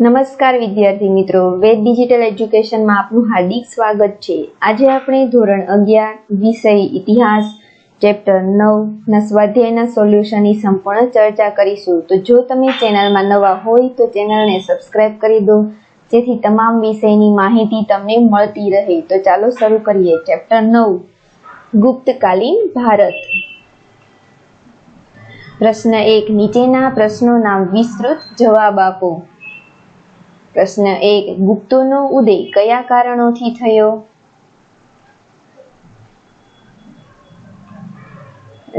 નમસ્કાર વિદ્યાર્થી મિત્રો. વેદ ડિજિટલ એજ્યુકેશનમાં આપનું હાર્દિક સ્વાગત છે. આજે આપણે ધોરણ અગિયાર, વિષય ઇતિહાસ, ચેપ્ટર નવ ના સ્વાધ્યાયના સોલ્યુશનની સંપૂર્ણ ચર્ચા કરીશું. તો જો તમે ચેનલમાં નવા હોય તો ચેનલને સબસ્ક્રાઇબ કરી દો. જેથી તમામ વિષયની માહિતી તમને મળતી રહે. તો ચાલો શરૂ કરીએ. ચેપ્ટર નવ, ગુપ્તકાલીન ભારત. પ્રશ્ન એક, નીચેના પ્રશ્નોના વિસ્તૃત જવાબ આપો. પ્રશ્ન એક, ગુપ્તોનો ઉદય કયા કારણોથી થયો?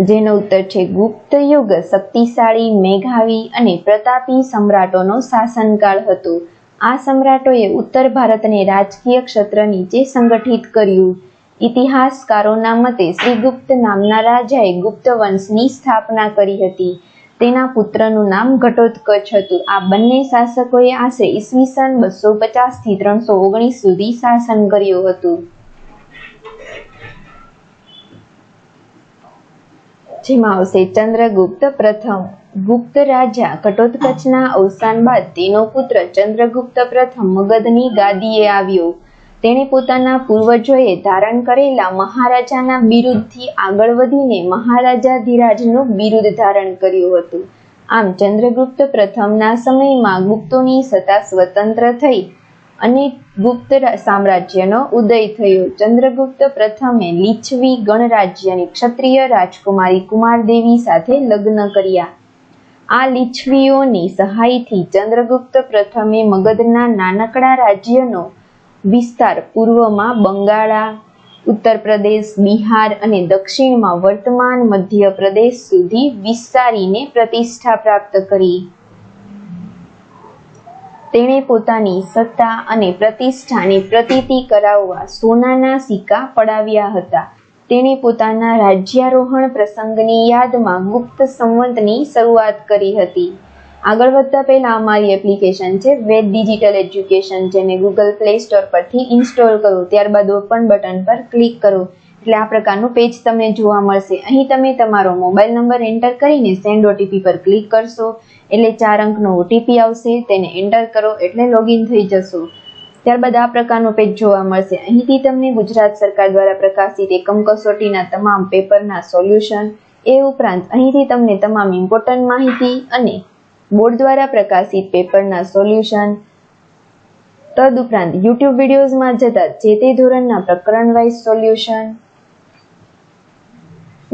જેનો ઉત્તર છે, ગુપ્ત યુગ શક્તિશાળી, મેઘાવી અને પ્રતાપી સમ્રાટોનો શાસનકાળ હતો. આ સમ્રાટોએ ઉત્તર ભારતને રાજકીય ક્ષેત્ર નીચે સંગઠિત કર્યું. ઇતિહાસકારોના મતે શ્રીગુપ્ત નામના રાજાએ ગુપ્ત વંશની સ્થાપના કરી હતી. તેના પુત્રનું નામ ઘટોત્કચ હતું. આ બંને શાસકોએ આશરે ઈસવીસન બસો પચાસથી ત્રણસો ઓગણીસ સુધી શાસન કર્યું હતું. જેમાં આવશે ચંદ્રગુપ્ત પ્રથમ. ગુપ્ત રાજા ઘટોત્કચના અવસાન બાદ તેનો પુત્ર ચંદ્રગુપ્ત પ્રથમ મગધની ગાદીએ આવ્યો. તેણે પોતાના પૂર્વજોએ ધારણ કરેલા મહારાજાના બિરુદથી આગળ વધીને મહારાજાધિરાજનું બિરુદ ધારણ કર્યું હતું. આમ ચંદ્રગુપ્ત પ્રથમના સમયમાં ગુપ્તોની સત્તા સ્વતંત્ર થઈ અને ગુપ્ત સામ્રાજ્યનો ઉદય થયો. ચંદ્રગુપ્ત પ્રથમે લીછવી ગણરાજ્યની ક્ષત્રિય રાજકુમારી કુમારદેવી સાથે લગ્ન કર્યા. આ લીછવીઓની સહાયથી ચંદ્રગુપ્ત પ્રથમે મગધના નાનકડા રાજ્યનો વિસ્તાર પૂર્વમાં બંગાળા ઉત્તર પ્રદેશ બિહાર અને દક્ષિણમાં વર્તમાન મધ્ય પ્રદેશ સુધી વિસ્તારીને પ્રતિષ્ઠા પ્રાપ્ત કરી. તેણે પોતાની સત્તા અને પ્રતિષ્ઠાની પ્રતીતિ કરાવવા સોનાના સિક્કા પડાવ્યા હતા. તેણે પોતાના રાજ્યારોહણ પ્રસંગની યાદમાં ગુપ્ત સંવંતની શરૂઆત કરી હતી. આગળ વધતા પહેલા અમારી એપ્લિકેશન છે વેદ ડિજિટલ એજ્યુકેશન જેને ગૂગલ પ્લે સ્ટોર પરથી ઇન્સ્ટોલ કરો ત્યારબાદ ઓપન બટન પર ક્લિક કરો. એટલે આ પ્રકારનું પેજ તમને જોવા મળશે. અહીં તમે તમારો મોબાઈલ નંબર એન્ટર કરીને સેન્ડ ઓટીપી પર ક્લિક કરશો. એટલે ચાર અંકનો ઓટીપી આવશે. તેને એન્ટર કરો એટલે લોગિન થઈ જશો. ત્યારબાદ આ પ્રકારનો પેજ જોવા મળશે. અહીંથી તમને ગુજરાત સરકાર દ્વારા પ્રકાશિત એકમ કસોટીના તમામ પેપરના સોલ્યુશન એ ઉપરાંત અહીંથી તમને તમામ ઇમ્પોર્ટન્ટ માહિતી અને બોર્ડ દ્વારા પ્રકાશિત પેપરના સોલ્યુશન. તદુપરાંત યુટ્યુબ વિડીયોઝમાં જતા જે તે ધોરણના પ્રકરણ વાઇઝ સોલ્યુશન.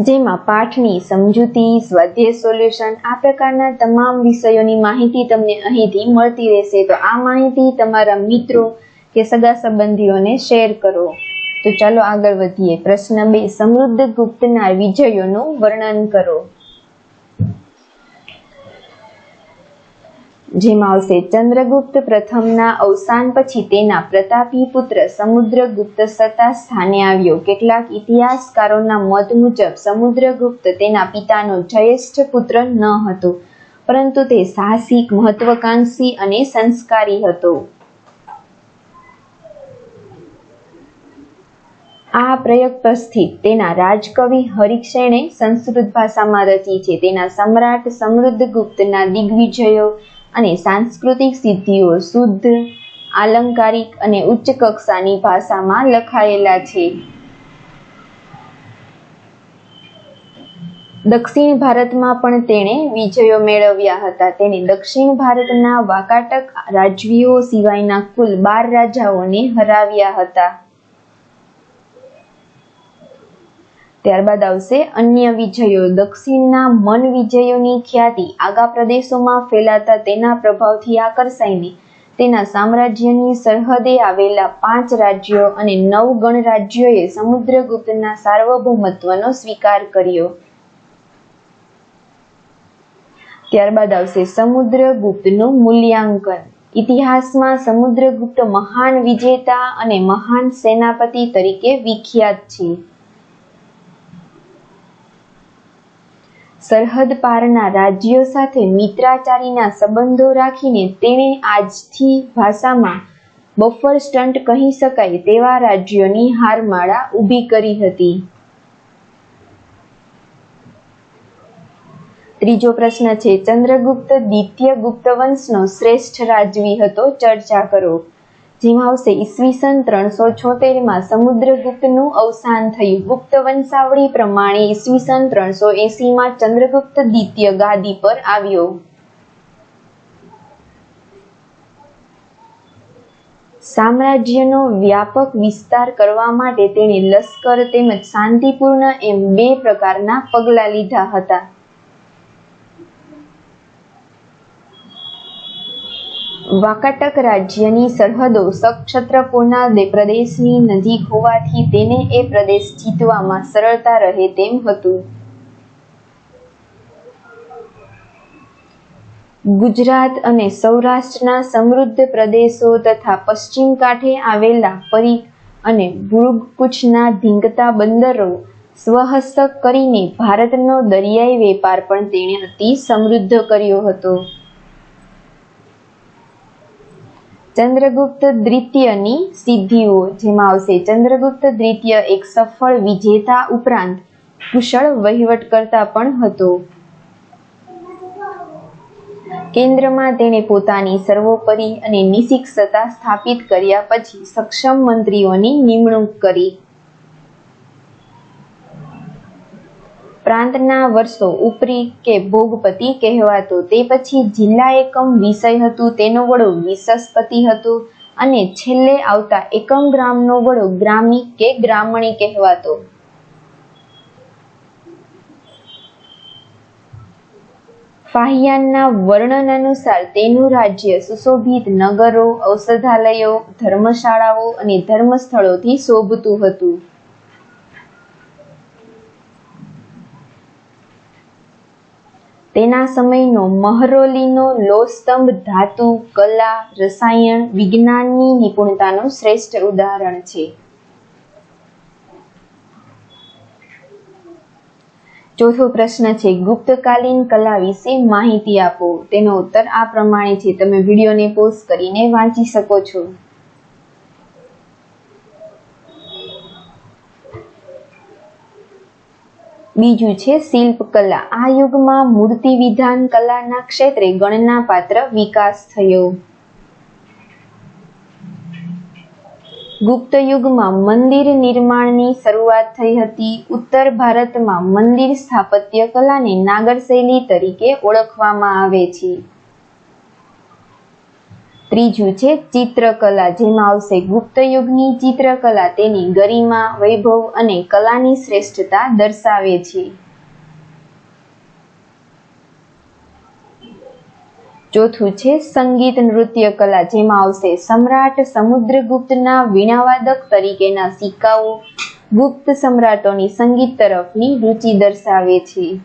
જેમાં પાઠની સમજૂતી, સ્વાધ્યાય સોલ્યુશન, આ પ્રકારના તમામ વિષયોની માહિતી તમને અહીંથી મળતી રહેશે. તો આ માહિતી તમારા મિત્રો કે સગા સંબંધીઓને શેર કરો. તો ચાલો આગળ વધીએ. પ્રશ્ન બે, સમૃદ્ધ ગુપ્તના વિજયોનું વર્ણન કરો. જેમાં આવશે ચંદ્રગુપ્ત પ્રથમના અવસાન પછી તેના પ્રતાપી પુત્ર સમુદ્રગુપ્ત સત્તા સ્થાને આવ્યો. કેટલાક ઇતિહાસકારોના મત મુજબ સમુદ્રગુપ્ત તેના પિતાનો જ્યેષ્ઠ પુત્ર ન હતો, પરંતુ તે સાહસિક, મહત્વકાંક્ષી અને સંસ્કારી હતો. આ પ્રયોગપસ્થિત તેના રાજકવિ હરિક્ષેણે સંસ્કૃત ભાષામાં રચી છે. તેના સમ્રાટ સમૃદ્ધ ગુપ્તના દિગ્વિજયો અને સાંસ્કૃતિક સિદ્ધિઓ શુદ્ધ, આલંકારિક અને ઉચ્ચ કક્ષાની ભાષામાં લખાયેલા છે. દક્ષિણ ભારતમાં પણ તેણે વિજયો મેળવ્યા હતા. તેને દક્ષિણ ભારતના વાકાટક રાજવીઓ સિવાયના કુલ બાર રાજાઓને હરાવ્યા હતા. ત્યારબાદ આવશે અન્ય વિજયો. દક્ષિણના મન વિજયોની ખ્યાતિ આગા પ્રદેશોમાં ફેલાતા તેના પ્રભાવથી આકર્ષાઈને તેના સામ્રાજ્યની સરહદે આવેલા પાંચ રાજ્યો અને નવ ગણરાજ્યોએ સમુદ્રગુપ્તના સાર્વભૌમત્વનો સ્વીકાર કર્યો. ત્યારબાદ આવશે સમુદ્રગુપ્તનું મૂલ્યાંકન. ઇતિહાસમાં સમુદ્રગુપ્ત મહાન વિજેતા અને મહાન સેનાપતિ તરીકે વિખ્યાત છે. સરહદ પારના રાજ્યો સાથે મિત્રાચારીના સંબંધો રાખીને તેણે આજથી ભાષામાં બફર સ્ટન્ટ કહી શકાય તેવા રાજ્યોની હારમાળા ઊભી કરી હતી. ત્રીજો પ્રશ્ન છે, ચંદ્રગુપ્ત દ્વિતીય ગુપ્ત વંશનો શ્રેષ્ઠ રાજવી હતો, ચર્ચા કરો. જેમાં આવશે ઈસવીસન ત્રણસો છોતેરમાં સમુદ્રગુપ્તનું અવસાન થયું. ગુપ્ત વંશાવળી પ્રમાણે ઈસવીસન ત્રણસો એસીમાં ચંદ્રગુપ્ત દ્વિતીય ગાદી પર આવ્યો. સામ્રાજ્યનો વ્યાપક વિસ્તાર કરવા માટે તેણે લશ્કર તેમજ શાંતિપૂર્ણ એમ બે પ્રકારના પગલાં લીધા હતા. વાકાટક રાજ્યની સરહદો સક્ષત્રપોના પ્રદેશની નજીક હોવાથી તેને એ પ્રદેશ જીતવામાં સરળતા રહે તેમ હતું. ગુજરાત અને સૌરાષ્ટ્રના સમૃદ્ધ પ્રદેશો તથા પશ્ચિમ કાંઠે આવેલા પરીખ અને ભૂગકુચના ધીંગતા બંદરો સ્વહસ્તક કરીને ભારતનો દરિયાઈ વેપાર પણ તેણે અતિ સમૃદ્ધ કર્યો હતો. ચંદ્રગુપ્ત દ્વિતીયની સિદ્ધિઓ, જેમાં આવશે ચંદ્રગુપ્ત દ્વિતીય એક સફળ વિજેતા ઉપરાંત કુશળ વહીવટકર્તા પણ હતો. કેન્દ્રમાં તેણે પોતાની સર્વોપરી અને નિશિક્ષતા સ્થાપિત કર્યા પછી સક્ષમ મંત્રીઓની નિમણૂક કરી. પ્રાંતના વર્ષો ઉપરી કે ભોગપતિ કહેવાતો તે પછી જિલ્લા એકમ વિષય હતું, તેનો વડો વિશસ્પતિ હતો અને છેલ્લે આવતા એકમ ગ્રામનો વડો ગ્રામી કે ગ્રામણી કહેવાતો. ફાહિયાનના વર્ણન અનુસાર તેનું રાજ્ય સુશોભિત નગરો, ઔષધાલયો, ધર્મશાળાઓ અને ધર્મસ્થળોથી શોભતું હતું. તેના સમયનો મહરોલીનો લોહસ્તંભ, ધાતુ, કલા, રસાયણ, વિજ્ઞાનની નિપુણતાનું શ્રેષ્ઠ ઉદાહરણ છે. ચોથો પ્રશ્ન છે, ગુપ્તકાલીન કલા વિશે માહિતી આપો. તેનો ઉત્તર આ પ્રમાણે છે. તમે વિડીયોને પોઝ કરીને વાંચી શકો છો. બીજું છે શિલ્પ કલા આ યુગમાં મૂર્તિ વિધાન કલાના ક્ષેત્રે ગણના પાત્ર વિકાસ થયો. ગુપ્ત યુગમાં મંદિર નિર્માણની શરૂઆત થઈ હતી. ઉત્તર ભારતમાં મંદિર સ્થાપત્ય કલાને નાગર શૈલી તરીકે ઓળખવામાં આવે છે. ત્રીજું છે ચિત્રકલા, જેમાં આવશે ગુપ્ત યુગની ચિત્રકલા. તેની ગરિમા, વૈભવ અને કલાની શ્રેષ્ઠતા દર્શાવે છે. ચોથું છે સંગીત નૃત્ય કલા, જેમાં આવશે સમ્રાટ સમુદ્રગુપ્તના વીણાવાદક તરીકેના સિક્કાઓ. ગુપ્ત સમ્રાટોની સંગીત તરફની રુચિ દર્શાવે છે.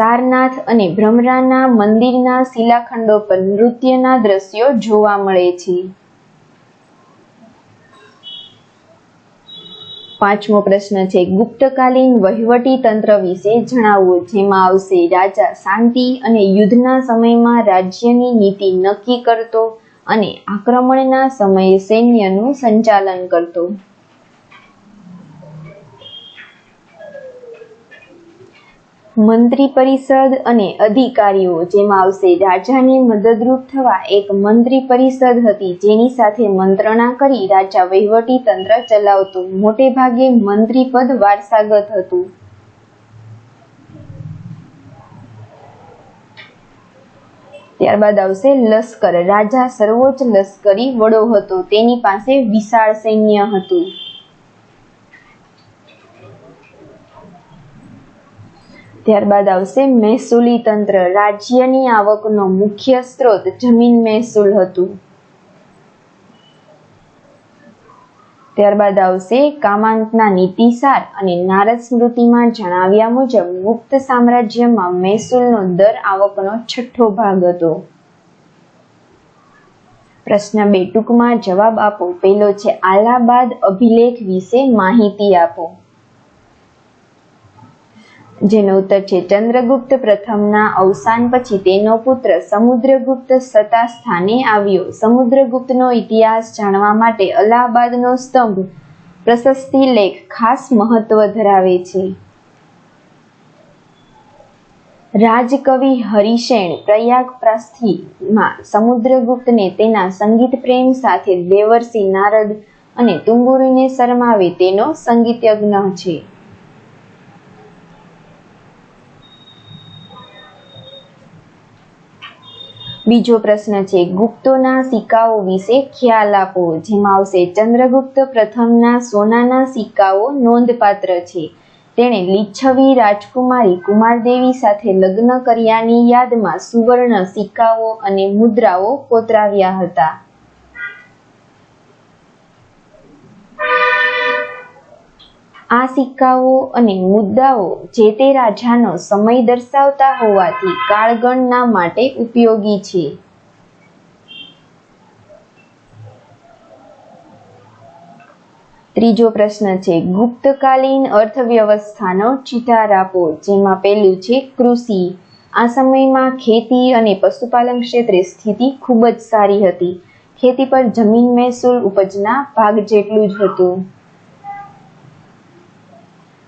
સારનાથ અને ભ્રમરાના મંદિરના શિલાખંડો પર નૃત્યના દ્રશ્યો જોવા મળે છે. પાંચમો પ્રશ્ન છે, ગુપ્તકાલીન વહીવટી તંત્ર વિશે જણાવો, જેમાં આવશે રાજા શાંતિ અને યુદ્ધના સમયમાં રાજ્યની નીતિ નક્કી કરતો અને આક્રમણના સમયે સૈન્યનું સંચાલન કરતો. મંત્રી પરિષદ અને અધિકારીઓ, જેમાં આવશે રાજાને મદદરૂપ થવા એક મંત્રી પરિષદ હતી, જેની સાથે મંત્રણા કરી રાજા વહીવટી તંત્ર ચલાવતું. મોટે ભાગે મંત્રી પદ વારસાગત હતું. ત્યારબાદ આવશે લશ્કર. રાજા સર્વોચ્ચ લશ્કરી વડો હતો. તેની પાસે વિશાળ સૈન્ય હતું. ત્યારબાદ આવશે મહેસૂલી તંત્ર. રાજ્યની આવકનો મુખ્ય સ્ત્રોત જમીન મહેસૂલ હતું. ત્યારબાદ આવશે કામાંતના નીતિસાર અને નારદ સ્મૃતિમાં જણાવ્યા મુજબ ગુપ્ત સામ્રાજ્યમાં મહેસૂલનો દર આવકનો છઠ્ઠો ભાગ હતો. પ્રશ્ન બે ટૂંકમાં જવાબ આપો. પહેલો છે આલાબાદ અભિલેખ વિશે માહિતી આપો. જેનો ઉત્તર છે, ચંદ્રગુપ્ત પ્રથમના અવસાન પછી તેનો પુત્ર સમુદ્રગુપ્ત સત્તા સ્થાને આવ્યો. સમુદ્રગુપ્તનો ઇતિહાસ જાણવા માટે અલ્હાબાદનો સ્તંભ પ્રશસ્તિ લેખ ખાસ મહત્વ ધરાવે છે. રાજકવિ હરિશેણ પ્રયાગ પ્રસ્થિમાં સમુદ્રગુપ્તને તેના સંગીત પ્રેમ સાથે દેવર્ષિ નારદ અને તુંબુરીને શરમાવે તેનો સંગીતજ્ઞ છે. બીજો પ્રશ્ન છે, ગુપ્તોના સિક્કાઓ વિશે ખ્યાલ આપો, જેમાં આવશે ચંદ્રગુપ્ત પ્રથમના સોનાના સિક્કાઓ નોંધપાત્ર છે. તેણે લીચ્છવી રાજકુમારી કુમારદેવી સાથે લગ્ન કર્યાની યાદમાં સુવર્ણ સિક્કાઓ અને મુદ્રાઓ કોતરાવ્યા હતા. આ સિક્કાઓ અને મુદ્દાઓ જે તે રાજાનો સમય દર્શાવતા હોવાથી કાળગણના માટે ઉપયોગી છે. ત્રીજો પ્રશ્ન છે, ગુપ્તકાલીન અર્થવ્યવસ્થાનો ચિતાર આપો જેમાં પહેલું છે કૃષિ. આ સમયમાં ખેતી અને પશુપાલન ક્ષેત્રે સ્થિતિ ખૂબ જ સારી હતી. ખેતી પર જમીન મહેસૂલ ઉપજના ભાગ જેટલું જ હતું.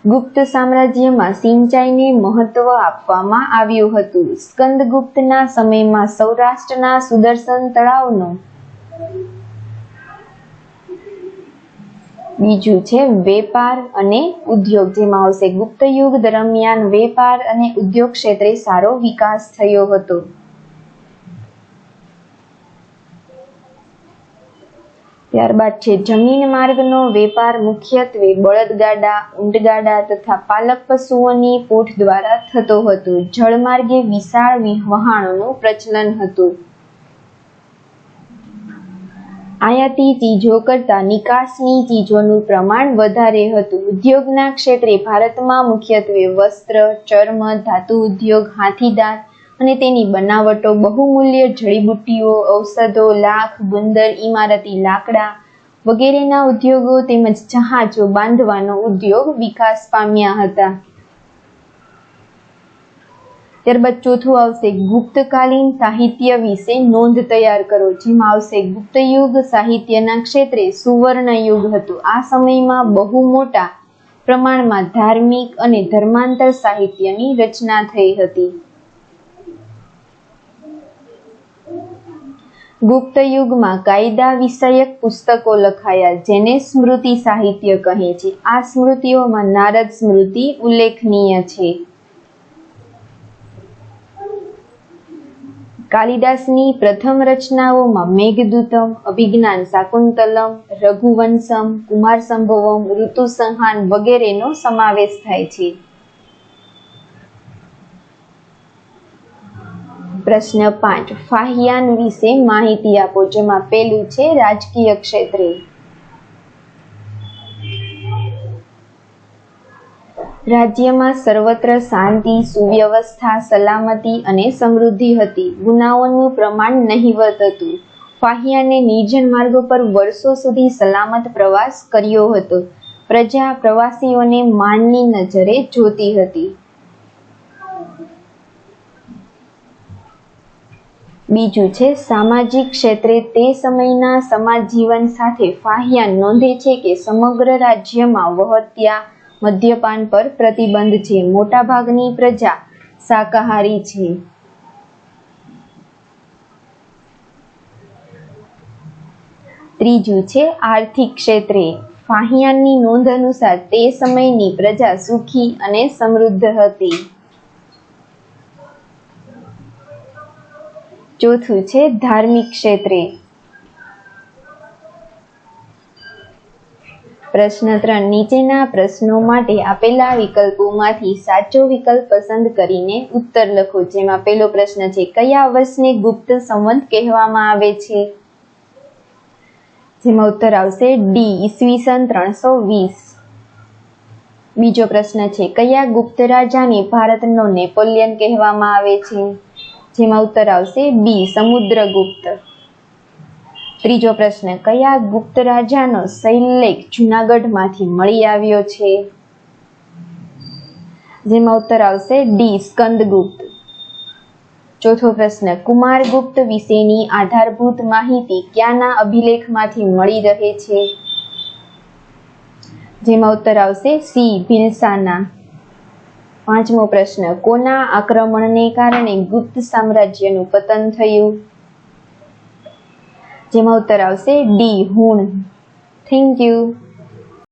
ગુપ્ત સામ્રાજ્યમાં સિંચાઈને મહત્વ આપવામાં આવ્યું હતું. સ્કંદગુપ્તના સમયમાં સૌરાષ્ટ્રના સુદર્શન તળાવનો બીજું છે વેપાર અને ઉદ્યોગ, જેમાં આવશે ગુપ્ત યુગ દરમિયાન વેપાર અને ઉદ્યોગ ક્ષેત્રે સારો વિકાસ થયો હતો. ત્યારબાદ છે જમીન માર્ગનો વેપાર મુખ્યત્વે બળદગાડા, ઊંટગાડા તથા પાલક પશુઓની પોઠ દ્વારા થતો હતો. જળમાર્ગે વિશાળ વહાણોનું પ્રચલન હતું. આયાતી ચીજો કરતા નિકાસની ચીજોનું પ્રમાણ વધારે હતું. ઉદ્યોગના ક્ષેત્રે ભારતમાં મુખ્યત્વે વસ્ત્ર, ચર્મ, ધાતુ ઉદ્યોગ હાથીદાંત અને તેની બનાવટો બહુમૂલ્ય જડીબુટ્ટીઓ, ઔષધો, લાખ, ગુંદર, ઇમારતી લાકડા વગેરેના ઉદ્યોગો તેમજ જહાજો બાંધવાનો ઉદ્યોગ વિકાસ પામ્યા હતા. ત્યારબાદ ચોથું આવશે ગુપ્તકાલીન સાહિત્ય વિશે નોંધ તૈયાર કરો, જેમાં આવશે ગુપ્ત યુગ સાહિત્યના ક્ષેત્રે સુવર્ણ યુગ હતું. આ સમયમાં બહુ મોટા પ્રમાણમાં ધાર્મિક અને ધર્માંતર સાહિત્યની રચના થઈ હતી. ગુપ્ત યુગમાં કાયદા વિષયક પુસ્તકો લખાયા જેને સ્મૃતિ સાહિત્ય કહે છે. આ સ્મૃતિઓમાં નારદ સ્મૃતિ ઉલ્લેખનીય છે. કાલિદાસની પ્રથમ રચનાઓમાં મેઘદૂતમ, અભિજ્ઞાન શાકુંતલમ, રઘુવંશમ કુમાર સંભવમ ઋતુસંહાન વગેરેનો સમાવેશ થાય છે. પ્રશ્ન પાંચ. ફાહિયાન વિશે માહિતી આપો, જેમાં પેલું છે રાજકીય ક્ષેત્રે. રાજ્યમાં સર્વત્ર શાંતિ, સુવ્યવસ્થા, સલામતી અને સમૃદ્ધિ હતી. ગુનાઓનું પ્રમાણ નહીવત હતું. ફાહિયાને નિર્જન માર્ગો પર વર્ષો સુધી સલામત પ્રવાસ કર્યો હતો. પ્રજા પ્રવાસીઓને માનની નજરે જોતી હતી. બીજું છે, સામાજિક ક્ષેત્રે તે સમયના સમાજ જીવન સાથે ફાહિયાન નોંધે છે કે સમગ્ર રાજ્યમાં વહત્યા મદ્યપાન પર પ્રતિબંધ છે. મોટાભાગની પ્રજા શાકાહારી છે. ત્રીજું છે, આર્થિક ક્ષેત્રે ફાહિયાનની નોંધ અનુસાર તે સમયની પ્રજા સુખી અને સમૃદ્ધ હતી. ચોથું છે ધાર્મિક ક્ષેત્રે. પ્રશ્ન ત્રણ, નીચેના પ્રશ્નો માટે આપેલા વિકલ્પોમાંથી સાચો વિકલ્પ પસંદ કરીને ઉત્તર લખો. જેમાં પહેલો પ્રશ્ન છે, કયા વર્ષને ગુપ્ત સંવંત કહેવામાં આવે છે? જેમાં ઉત્તર આવશે ડી ઈસવીસન ત્રણસો વીસ. બીજો પ્રશ્ન છે, કયા ગુપ્ત રાજાને ભારતનો નેપોલિયન કહેવામાં આવે છે? જેમાં ઉત્તર આવશે બી, સમુદ્રગુપ્ત. ત્રીજો પ્રશ્ન, કયા ગુપ્ત રાજાનો શૈલેખ જુનાગઢમાંથી મળી આવ્યો છે? જેમાં ઉત્તર આવશે ડી, સ્કંદગુપ્ત. ચોથો પ્રશ્ન, કુમારગુપ્ત વિશેની આધારભૂત માહિતી ક્યાંના અભિલેખમાંથી મળી રહે છે? જેમાં ઉત્તર આવશે સી, ભિલસાના. પાંચમો પ્રશ્ન, કોના આક્રમણને કારણે ગુપ્ત સામ્રાજ્યનું પતન થયું? જેમાં ઉત્તર આવશે, ડી, હુણ. Thank you